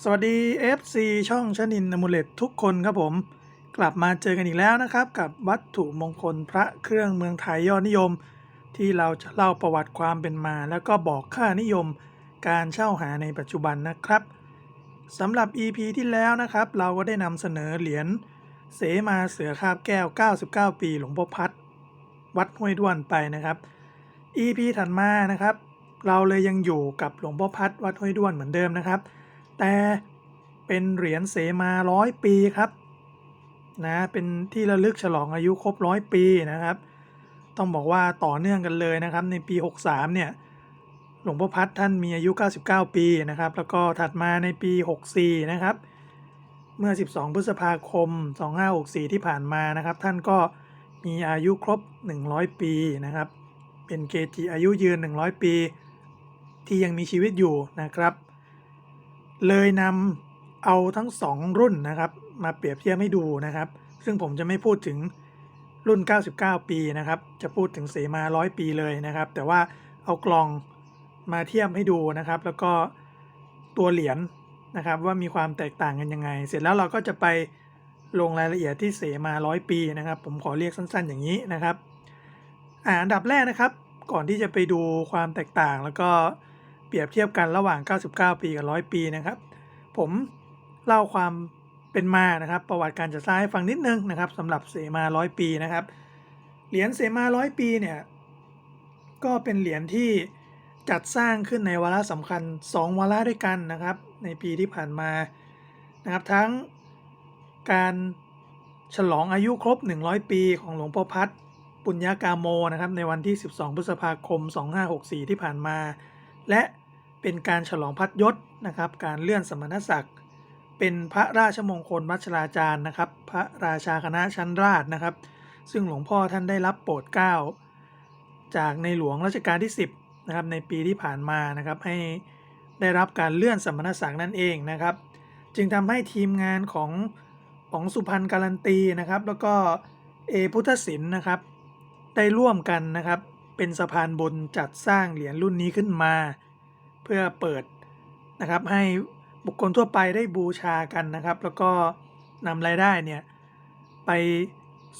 สวัสดี FC ช่องชนินอมูเลตทุกคนครับผม กลับมาเจอกันอีกแล้วนะครับ กับวัตถุมงคลพระเครื่องเมืองไทยยอดนิยม ที่เราจะเล่าประวัติความเป็นมา แล้วก็บอกค่านิยมการเช่าหาในปัจจุบันนะครับสำหรับ EP ที่แล้วนะครับ เราก็ได้นำเสนอเหรียญเสมาเสือคาบแก้ว 99 ปีหลวงพ่อพัด วัดห้วยด้วนไปนะครับ EP ถัดมานะครับ เราเลยยังอยู่กับหลวงพ่อพัดวัดห้วยด้วนเหมือนเดิมนะครับ แต่เป็นเหรียญเสมาร้อยปีครับนะเป็นที่ระลึกฉลองอายุครบร้อยปีนะครับ ต้องบอกว่าต่อเนื่องกันเลยนะครับ ในปี 63 เนี่ยหลวงพ่อพัดท่านมีอายุ 99 ปีนะครับ แล้วก็ถัดมาในปี 64 นะครับ เมื่อ 12 พฤษภาคม 2564 ที่ผ่านมานะครับ ท่านก็มีอายุครบ 100 ปีนะครับ เป็นเกจิอายุยืน 100 ปี ที่ยังมีชีวิตอยู่นะครับ เลยนำเอาทั้ง 2 รุ่นนะครับ มาเปรียบเทียบให้ดูนะครับ ซึ่งผมจะไม่พูดถึงรุ่น 99 ปีนะครับ จะพูดถึงเสมา 100 ปีเลยนะครับ แต่ว่าเอากล่องมาเทียบให้ดูนะครับ แล้วก็ตัวเหรียญนะครับ ว่ามีความแตกต่างกันยังไง เสร็จแล้วเราก็จะไปลงรายละเอียดที่เสมา 100 ปีนะครับ ผมขอเรียกสั้นๆ อย่างนี้นะครับอ่าอันดับแรกนะครับ ก่อนที่จะไปดูความแตกต่างแล้วก็ ปรียบเทียบกันระหว่าง 99 ปีกับ 100 ปีนะครับ ผมเล่าความเป็นมานะครับ ประวัติการจัดสร้างให้ฟังนิดนึงนะครับสำหรับเสมา 100 ปีนะครับเหรียญเสมา 100 ปีเนี่ยก็เป็นเหรียญที่จัดสร้างขึ้นในวาระสำคัญ 2 วาระด้วยกันนะครับ ในปีที่ผ่านมานะครับทั้งการฉลองอายุครบ 100 ปีของหลวงพ่อพัดปุญญากาโมนะครับในวันที่ 12 พฤษภาคม 2564 ที่ผ่านมา และ เป็นการฉลองพัดยศนะครับ การเลื่อนสมณศักดิ์ เป็นพระราชมงคลวัชราจารย์นะครับ พระราชาคณะชั้นราชนะครับ ซึ่งหลวงพ่อท่านได้รับโปรดเกล้าจากในหลวงรัชกาลที่ 10นะครับในปีที่ผ่านมานะครับให้ได้รับการเลื่อนสมณศักดิ์นั่นเองนะครับ จึงทำให้ทีมงานของของสุพรรณการันตีนะครับ แล้วก็เอพุทธศิลป์นะครับ ได้ร่วมกันนะครับเป็นสะพานบุญจัดสร้างเหรียญรุ่นนี้ขึ้นมา พื่อเปิดนะครับให้บุคคลทั่วไปได้บูชากันนะครับ แล้วก็นำรายได้เนี่ยไป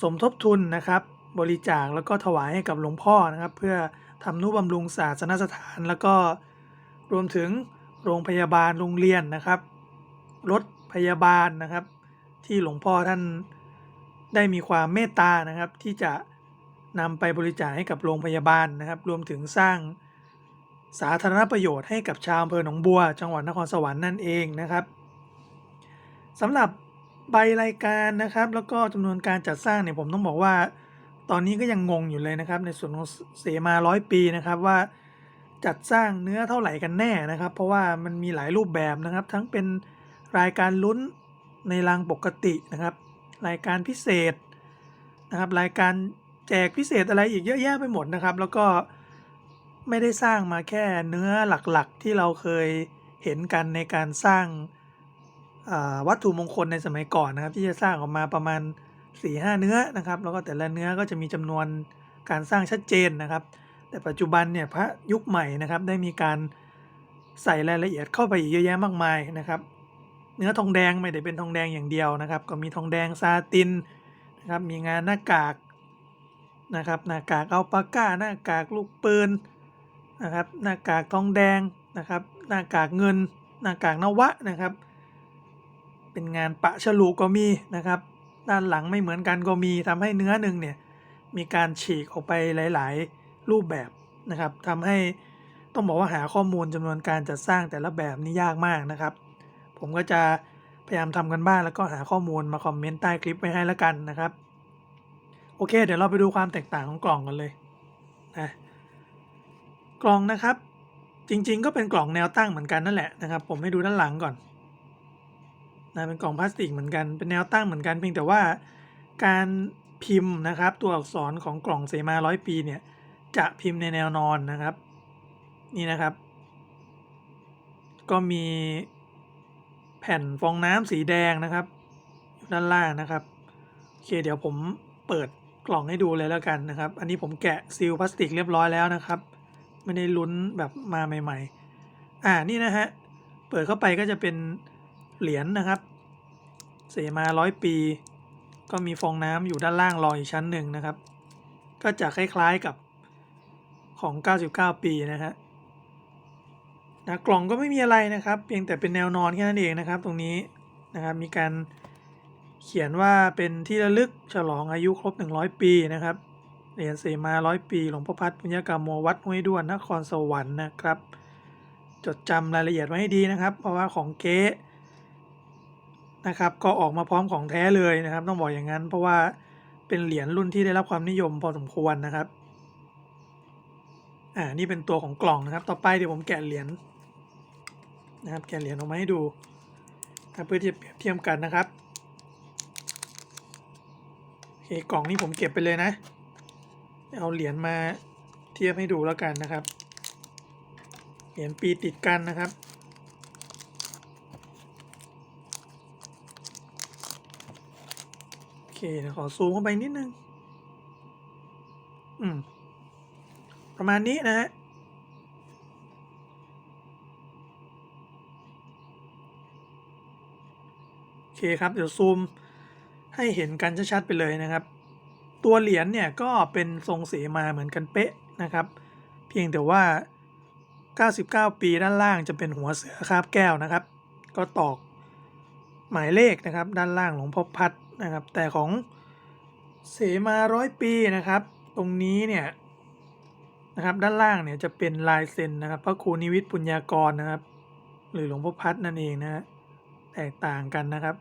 สมทบทุนนะครับ บริจาคแล้วก็ถวายให้กับหลวงพ่อนะครับ เพื่อทำนุบำรุงศาสนสถาน แล้วก็รวมถึงโรงพยาบาลโรงเรียนนะครับรถพยาบาลนะครับ ที่หลวงพ่อท่านได้มีความเมตตานะครับ ที่จะนำไปบริจาคให้กับโรงพยาบาลนะครับ รวมถึงสร้าง สาธารณประโยชน์ให้กับชาวอำเภอหนองบัว จังหวัดนครสวรรค์นั่นเองนะครับสำหรับใบรายการนะครับ แล้วก็จำนวนการจัดสร้างเนี่ยผมต้องบอกว่า ตอนนี้ก็ยังงงอยู่เลยนะครับ ในส่วนของเสมาร้อยปีนะครับว่าจัดสร้างเนื้อเท่าไหร่กันแน่นะครับ เพราะว่ามันมีหลายรูปแบบนะครับ ทั้งเป็นรายการลุ้นในรางปกตินะครับ รายการพิเศษนะครับ รายการแจกพิเศษอะไรอีกเยอะแยะไปหมดนะครับ แล้วก็ ไม่ได้สร้างมาแค่เนื้อหลักๆที่เราเคยเห็นกันในการสร้างวัตถุมงคลในสมัยก่อนนะครับ ที่จะสร้างออกมาประมาณ4 5เนื้อนะครับ แล้วก็แต่ละเนื้อก็จะมีจำนวนการสร้างชัดเจนนะครับ แต่ปัจจุบันเนี่ยพระยุคใหม่นะครับได้มีการใส่รายละเอียดเข้าไปอีกเยอะแยะมากมายนะครับ เนื้อทองแดงไม่ได้เป็นทองแดงอย่างเดียวนะครับ ก็มีทองแดงซาตินนะครับมีงานหน้ากากนะครับหน้ากากเอัลปาก้าหน้ากากลูกปืน นะครับ หน้ากากทองแดงนะครับ หน้ากากเงิน หน้ากากนวะนะครับ เป็นงานปะฉลูก็มีนะครับ ด้านหลังไม่เหมือนกันก็มีทำให้เนื้อหนึ่งเนี่ยมีการฉีกออกไปหลาย ๆ รูปแบบนะครับทำให้ต้องบอกว่าหาข้อมูลจำนวนการจัดสร้างแต่ละแบบนี่ยากมากนะครับ ผมก็จะพยายามทำกันบ้างแล้วก็หาข้อมูลมาคอมเมนต์ใต้คลิปไว้ให้แล้วกันนะครับ โอเค เดี๋ยวเราไปดูความแตกต่างของกล่องกันเลยนะ กล่องนะครับ จริงๆ ก็เป็นกล่องแนวตั้งเหมือนกันนั่นแหละนะครับ ผมให้ดูด้านหลังก่อนนะเป็นกล่องพลาสติกเหมือนกันเป็นแนวตั้งเหมือนกันเพียงแต่ว่าการพิมพ์นะครับ ตัวอักษรของกล่องเสมาร้อยปีเนี่ยจะพิมพ์ในแนวนอนนะครับ นี่นะครับ ก็มีแผ่นฟองน้ำสีแดงนะครับ ด้านล่างนะครับโอเคเดี๋ยวผมเปิดกล่องให้ดูเลยแล้วกันนะครับ อันนี้ผมแกะซีลพลาสติกเรียบร้อยแล้วนะครับ ไม่ได้ลุ้นแบบมาใหม่ ๆ อ่านี่นะฮะ เปิดเข้าไปก็จะเป็นเหรียญนะครับ เสมาร้อยปี ก็มีฟองน้ำอยู่ด้านล่างรออีกชั้นหนึ่งนะครับ ก็จะคล้ายๆกับของ 99 ปีนะฮะนะกล่องก็ไม่มีอะไรนะครับ เพียงแต่เป็นแนวนอนแค่นั้นเองนะครับ ตรงนี้นะครับมีการเขียนว่าเป็นที่ระลึกฉลองอายุครบ 100 ปีนะครับ เหรียญเสมาร้อยปีหลวงพ่อพัดปุญญากรรมโมวัดห้วยด้วนนครสวรรค์นะครับ จดจำรายละเอียดไว้ให้ดีนะครับ เพราะว่าของเก๊นะครับก็ออกมาพร้อมของแท้เลยนะครับ ต้องบอกอย่างนั้น เพราะว่าเป็นเหรียญรุ่นที่ได้รับความนิยมพอสมควรนะครับอ่านี่เป็นตัวของกล่องนะครับ ต่อไปเดี๋ยวผมแกะเหรียญนะครับ แกะเหรียญออกมาให้ดูเพื่อที่จะเปรียบเทียบกันนะครับโอเคกล่องนี้ผมเก็บไปเลยนะ เอาเหรียญมาเทียบให้ดูแล้วกันนะครับ เหรียญปีติดกันนะครับ โอเคเดี๋ยวขอซูมเข้าไปนิดนึง อืม ประมาณนี้นะฮะโอเคครับ เดี๋ยวซูมให้เห็นกันชัดๆไปเลยนะครับ ตัวเหรียญเนี่ยก็เป็นทรงเสมาเหมือนกันเป๊ะนะครับ เพียงแต่ว่า 99 ปีด้านล่างจะเป็นหัวเสือคาบแก้วนะครับ ก็ตอกหมายเลขนะครับ ด้านล่างหลวงพ่อพัดนะครับ แต่ของเสมาร้อยปีนะครับ ตรงนี้เนี่ยนะครับด้านล่างเนี่ยจะเป็นลายเซ็นนะครับ พระครูนิวิทย์ปุญญากรนะครับ หรือหลวงพ่อพัดนั่นเองนะฮะแตกต่างกันนะครับ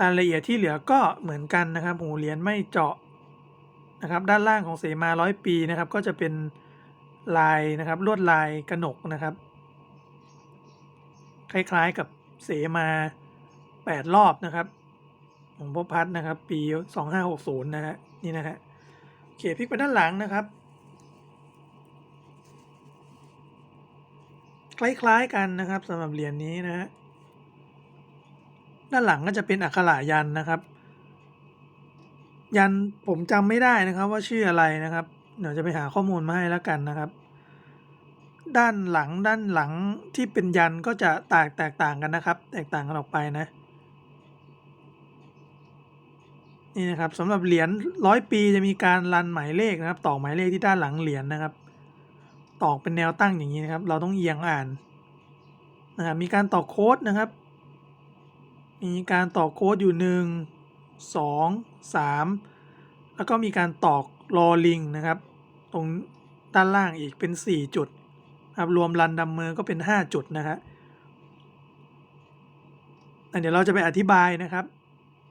รายละเอียดที่เหลือก็เหมือนกันนะครับ หูเหรียญไม่เจาะ นะครับด้านล่างของเสมาร้อยปีนะครับ ก็จะเป็นลายนะครับลวดลายกระหนกนะครับ คล้ายๆกับเสมาแปดรอบนะครับของพ่อพัดนะครับ ปีสองห้าหกศูนย์นะฮะนี่นะฮะโอเคพลิกไปด้านหลังนะครับ คล้ายๆกันนะครับสำหรับเหรียญนี้นะฮะด้านหลังก็จะเป็นอักขระยันนะครับ ยันผมจำไม่ได้นะครับ ว่าชื่ออะไรนะครับ เดี๋ยวจะไปหาข้อมูลมาให้แล้วกันนะครับ ด้านหลังด้านหลังที่เป็นยันก็จะแตกแตกต่างกันนะครับ แตกต่างกันออกไปนะ นี่นะครับสำหรับเหรียญร้อยปีจะมีการรันหมายเลขนะครับตอกหมายเลขที่ด้านหลังเหรียญนะครับ ตอกเป็นแนวตั้งอย่างนี้นะครับ เราต้องเอียงอ่านนะครับมีการตอกโค้ดนะครับ มีการตอกโค้ดอยู่หนึ่ง สองสามแล้วก็มีการตอกลอลิงนะครับ ตรงด้านล่างอีกเป็นสี่จุดครับรวมรันดำมือก็เป็นห้าจุดนะครับเดี๋ยวเราจะไปอธิบายนะครับ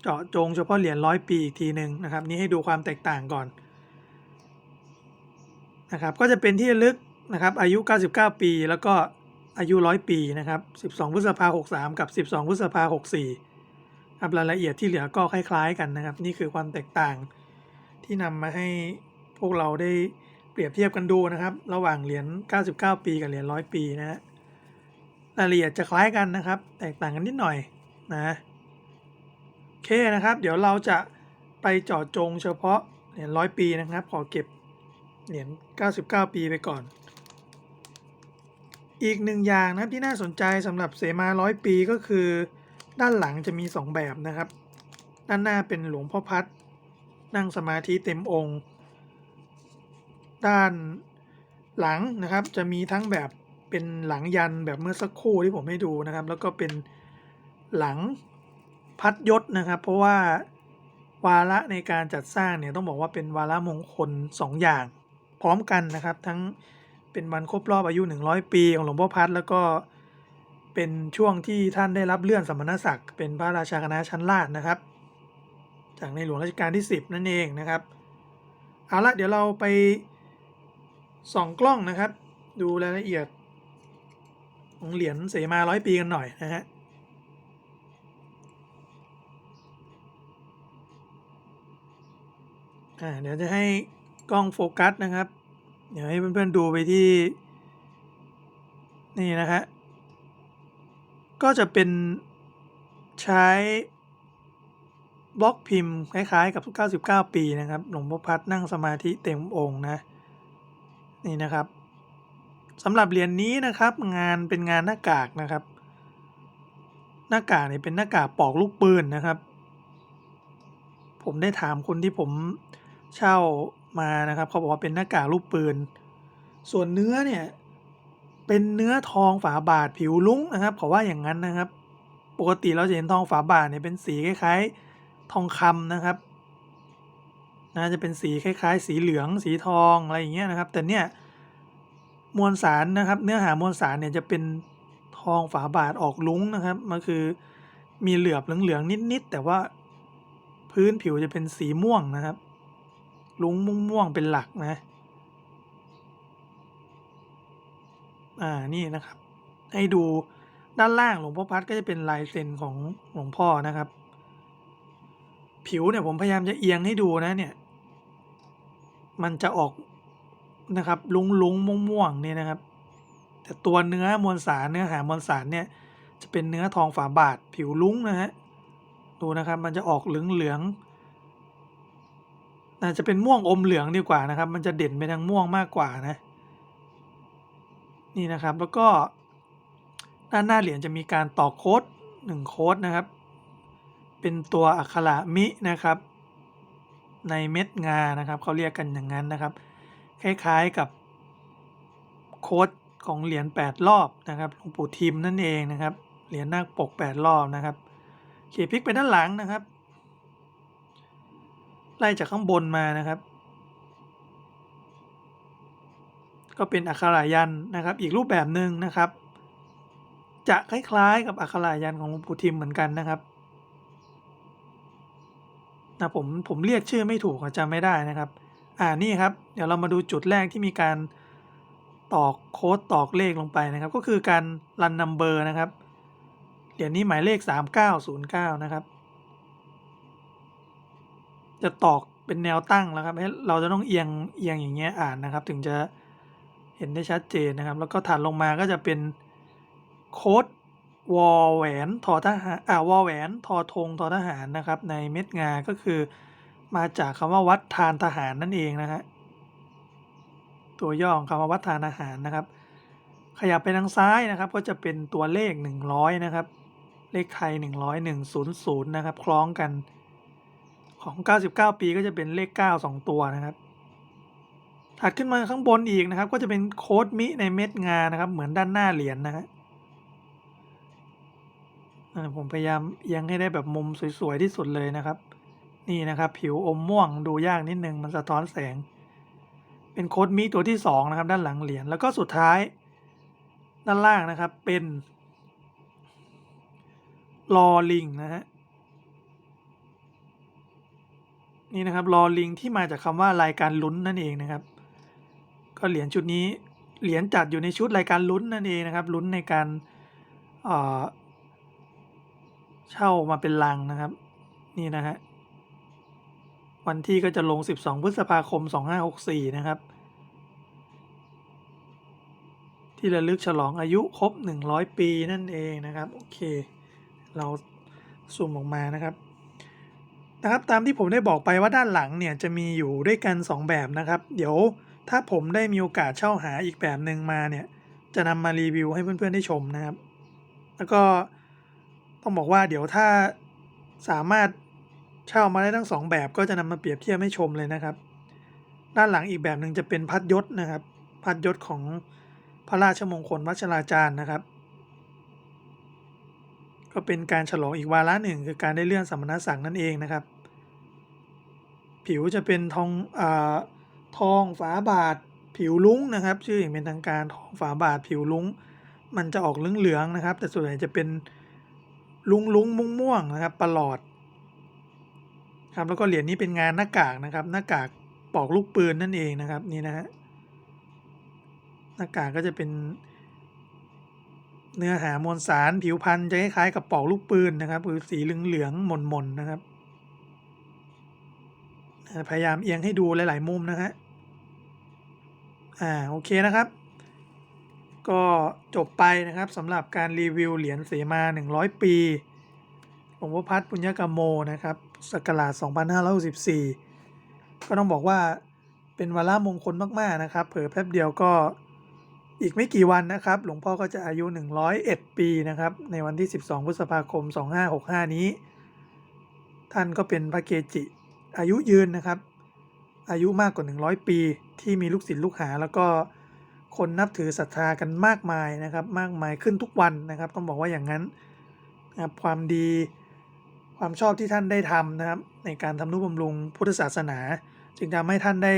เจาะจงเฉพาะเหรียญร้อยปีอีกทีหนึ่งนะครับ นี่ให้ดูความแตกต่างก่อนนะครับ ก็จะเป็นที่ลึกนะครับ อายุ 99 ปี แล้วก็อายุ 100 ปีนะครับ 12 พฤษภา63 กับ 12 พฤษภา64 ครับรายละเอียดที่เหลือก็คล้ายๆกันนะครับ นี่คือความแตกต่างที่นำมาให้พวกเราได้เปรียบเทียบกันดูนะครับ ระหว่างเหรียญ 99 ปีกับเหรียญ 100 ปีนะฮะรายละเอียดจะคล้ายกันนะครับ แตกต่างกันนิดหน่อยนะโอเคนะครับ เดี๋ยวเราจะไปเจาะจงเฉพาะเหรียญ 100 ปีนะครับ ขอเก็บเหรียญ 99 ปีไปก่อน อีกหนึ่งอย่างนะที่น่าสนใจสำหรับเสมาร้อยปีก็คือ ด้านหลังจะมี 2 แบบนะครับ ด้านหน้าเป็นหลวงพ่อพัด นั่งสมาธิเต็มองค์ ด้านหลังนะครับจะมีทั้งแบบเป็นหลังยันแบบเมื่อสักครู่ที่ผมให้ดูนะครับ แล้วก็เป็นหลังพัดยศนะครับ เพราะว่าวาระในการจัดสร้างเนี่ยต้องบอกว่าเป็นวาระมงคล 2 อย่าง พร้อมกันนะครับ ทั้งเป็นวันครบรอบอายุ 100 ปีของหลวงพ่อพัดแล้วก็ เป็นช่วงที่ท่านได้รับเลื่อนสมณศักดิ์เป็นพระราชาคณะชั้นลาดนะครับ จากในหลวงรัชกาลที่ 10 นั่นเองนะครับเอาละเดี๋ยวเราไปส่องกล้องนะครับ ดูรายละเอียดของเหรียญเสมาร้อยปีกันหน่อยนะฮะเดี๋ยวจะให้กล้องโฟกัสนะครับ เดี๋ยวให้เพื่อนๆดูไปที่ นี่นะฮะ ก็จะเป็นใช้บล็อกพิมพ์คล้ายๆกับ 99 ปีนะครับ หลวงพ่อพัดนั่งสมาธิเต็มองค์นะ นี่นะครับสำหรับเหรียญนนี้นะครับ งานเป็นงานหน้ากากนะครับ หน้ากากเนี่ยเป็นหน้ากากปอกลูกปืนนะครับ ผมได้ถามคนที่ผมเช่ามานะครับ เขาบอกว่าเป็นหน้ากากลูกปืน ส่วนเนื้อเนี่ย เป็นเนื้อทองฝาบาทผิวลุ้งนะครับเขาว่าอย่างนั้นนะครับ ปกติเราจะเห็นทองฝาบาทเนี่ยเป็นสีคล้ายๆทองคำนะครับน่าจะเป็นสีคล้ายๆ สีเหลืองสีทองอะไรอย่างเงี้ยนะครับ แต่เนี่ยมวลสารนะครับ เนื้อหามวลสารเนี่ยจะเป็นทองฝาบาทออกลุ้งนะครับมันคือมีเหลือบเหลืองๆนิดๆแต่ว่าพื้นผิวจะเป็นสีม่วงนะครับ ลุ้งม่วงๆเป็นหลักนะ อ่านี่นะครับ ให้ดูด้านล่างหลวงพ่อพัดก็จะเป็นลายเซ็นของหลวงพ่อนะครับ ผิวเนี่ยผมพยายามจะเอียงให้ดูนะเนี่ย มันจะออกนะครับลุงลุงม่วงม่วงเนี่ยนะครับ แต่ตัวเนื้อมวลสารเนื้อหามวลสารเนี่ย จะเป็นเนื้อทองฝาบาท ผิวลุ้งนะฮะดูนะครับ มันจะออกเหลืองเหลืองน่าจะเป็นม่วงอมเหลืองดีกว่านะครับ มันจะเด่นไปทางม่วงมากกว่านะ นี่นะครับ แล้วก็ด้านหน้าเหรียญจะมีการต่อโค้ดหนึ่งโค้ดนะครับ เป็นตัวอักขระมินะครับ ในเม็ดงานะครับเขาเรียกกันอย่างนั้นนะครับ คล้ายๆกับโค้ดของเหรียญ8รอบนะครับหลวงปู่ทิมนั่นเองนะครับ เหรียญนาคปก 8 รอบนะครับเขียพลิกไปด้านหลังนะครับ ไล่จากข้างบนมานะครับ ก็เป็นอักขระยันนะครับ อีกรูปแบบหนึ่งนะครับ จะคล้ายๆกับอักขระยันของหลวงปู่ทิมเหมือนกันนะครับนะผมผมเรียกชื่อไม่ถูกอะจำไม่ได้นะครับ อ่านี่ครับ เดี๋ยวเรามาดูจุดแรกที่มีการตอกโค้ดตอกเลขลงไปนะครับ ก็คือการรันนัมเบอร์นะครับเหรียญนี้หมายเลข 3909 นะครับ จะตอกเป็นแนวตั้งแล้วครับให้เราจะต้องเอียงเอียงอย่างเงี้ยอ่านนะครับ ถึงจะ เห็นได้ชัดเจนนะครับ แล้วก็ถัดลงมาก็จะเป็นโค้ดวอแหวนทอทหารอ่าวอแหวนทอธงทอทหารนะครับ ในเม็ดงาก็คือมาจากคำว่าวัดทานทหารนั่นเองนะฮะตัวย่อของคำว่าวัดทานทหารนะครับ ขยับไปทางซ้ายนะครับ ก็จะเป็นตัวเลข 100 นะครับ เลขไทย 100 100 นะครับ คล้องกันของ 99 ปีก็จะเป็นเลข 9 2 ตัวนะครับ ถัดขึ้นมาข้างบนอีกนะครับ ก็จะเป็นโค้ดมิในเม็ดงานะครับ เหมือนด้านหน้าเหรียญนะฮะผมพยายามเอียงให้ได้แบบมุมสวยๆที่สุดเลยนะครับ นี่นะครับ ผิวอมม่วงดูยากนิดนึงมันสะท้อนแสง เป็นโค้ดมิตัวที่สองนะครับ ด้านหลังเหรียญแล้วก็สุดท้าย ด้านล่างนะครับ เป็นลอลิงนะฮะนี่นะครับลอลิงที่มาจากคำว่ารายการลุ้นนั่นเองนะครับ ก็เหรียญชุดนี้เหรียญจัดอยู่ในชุดรายการลุ้นนั่นเองนะครับลุ้นในการเช่ามาเป็นลังนะครับ นี่นะฮะวันที่ก็จะลง 12 พฤษภาคม 2564 นะครับ ที่ระลึกฉลองอายุครบ 100 ปีนั่นเองนะครับ โอเค เราซูมออกมานะครับนะครับ ตามที่ผมได้บอกไปว่าด้านหลังเนี่ยจะมีอยู่ด้วยกัน 2 แบบนะครับ เดี๋ยว ถ้าผมได้มีโอกาสเช่าหาอีกแบบหนึ่งมาเนี่ย จะนำมารีวิวให้เพื่อนๆได้ชมนะครับ แล้วก็ต้องบอกว่าเดี๋ยวถ้าสามารถเช่ามาได้ทั้งสองแบบก็จะนำมาเปรียบเทียบให้ชมเลยนะครับ ด้านหลังอีกแบบหนึ่งจะเป็นพัดยศนะครับ พัดยศของพระราชมงคลวัชราจารย์นะครับ ก็เป็นการฉลองอีกวาระหนึ่งคือการได้เลื่อนสมณศักดิ์นั่นเองนะครับ ผิวจะเป็นทองอ่า ทองฝาบาทผิวลุ้งนะครับ ชื่ออย่างเป็นทางการทองฝาบาทผิวลุ้ง มันจะออกเหลืองๆนะครับ แต่ส่วนใหญ่จะเป็นลุงลุงม่วงม่วงนะครับประหลอดครับแล้วก็เหรียญนี้เป็นงานหน้ากากนะครับ หน้ากากปอกลูกปืนนั่นเองนะครับนี่นะฮะหน้ากากก็จะเป็น เนื้อหามวลสารผิวพันธุ์จะคล้ายๆกับปอกลูกปืนนะครับคือสีเหลืองๆหม่นๆนะครับ พยายามเอียงให้ดูหลาย ๆ มุมนะฮะอ่าโอเคนะครับ ก็จบไปนะครับสำหรับการรีวิวเหรียญเสมา 100 ปีหลวงพ่อพัดปุญญกโมนะครับศักราช2564 ก็ต้องบอกว่าเป็นวาระมงคลมาก ๆ นะครับ เผอแป๊บเดียวก็อีกไม่กี่วันนะครับ หลวงพ่อก็จะอายุ 101 ปีนะครับ ในวันที่ 12 พฤษภาคม 2565 นี้ ท่านก็เป็นพระเกจิ อายุยืนนะครับ อายุมากกว่า 100 ปี ที่มีลูกศิษย์ลูกหา แล้วก็คนนับถือศรัทธากันมากมายนะครับ มากมายขึ้นทุกวันนะครับ ต้องบอกว่าอย่างนั้นนะครับความดีความชอบที่ท่านได้ทำนะครับ ในการทำนุบำรุงพุทธศาสนา จึงทำให้ท่านได้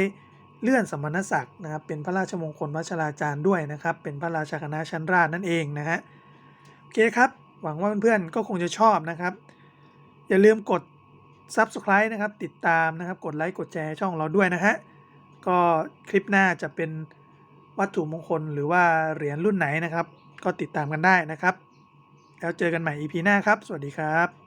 เลื่อนสมณศักดิ์นะครับ เป็นพระราชมงคลวัชราจารย์ด้วยนะครับ เป็นพระราชาคณะชั้นราชนั่นเองนะฮะโอเคครับ หวังว่าเพื่อนๆก็คงจะชอบนะครับ อย่าลืมกด Subscribe นะครับติดตามนะครับกดไลค์กดแชร์ช่องเราด้วยนะฮะก็คลิปหน้าจะเป็นวัตถุมงคลหรือว่าเหรียญรุ่นไหนนะครับ ก็ติดตามกันได้นะครับ แล้วเจอกันใหม่ EP หน้าครับ สวัสดีครับ